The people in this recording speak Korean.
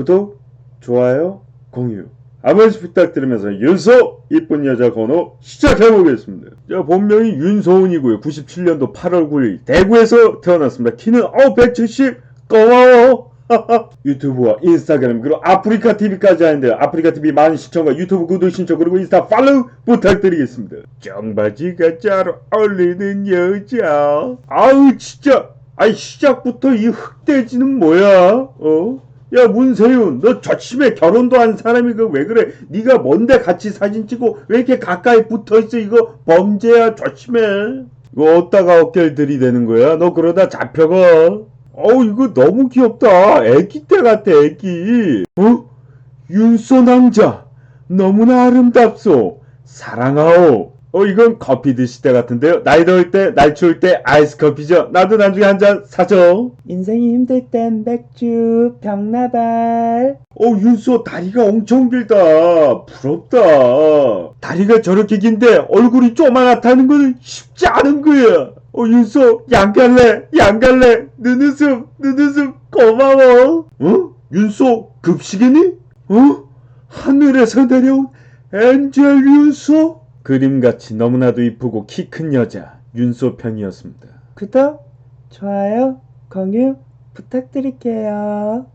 구독, 좋아요, 공유 한 번씩 부탁드리면서 윤소 이쁜 여자 번호 시작해보겠습니다. 자, 본명이 윤소은이고요. 97년도 8월 9일 대구에서 태어났습니다. 키는 어 170 고마워. 유튜브와 인스타그램 그리고 아프리카 TV까지 하는데요. 아프리카 TV 많은 시청과 유튜브 구독 신청 그리고 인스타 팔로우 부탁드리겠습니다. 청바지가 잘 어울리는 여자. 아우 진짜. 아이 시작부터 이 흑돼지는 뭐야? 어? 야 문세윤 너 저침에 결혼도 한 사람이 그 왜 그래? 네가 뭔데 같이 사진 찍고 왜 이렇게 가까이 붙어있어 이거 범죄야 저침에. 이거 어디다가 어깨를 들이대는 거야? 너 그러다 잡혀가. 어우 이거 너무 귀엽다. 애기 때 같아 애기. 어? 윤소 남자 너무나 아름답소. 사랑하오. 어 이건 커피 드실 때 같은데요. 나이 더울 때, 날 추울 때 아이스 커피죠. 나도 나중에 한 잔 사줘. 인생이 힘들 땐 맥주, 병나발. 어 윤소 다리가 엄청 길다. 부럽다. 다리가 저렇게 긴데 얼굴이 쪼만하다는 거는 쉽지 않은 거야. 어 윤소 양갈래 양갈래 눈웃음 눈웃음 고마워. 어? 윤소 급식이니? 어? 하늘에서 내려온 엔젤 윤소? 그림같이 너무나도 이쁘고 키 큰 여자 윤소 편이었습니다. 구독, 좋아요, 공유 부탁드릴게요.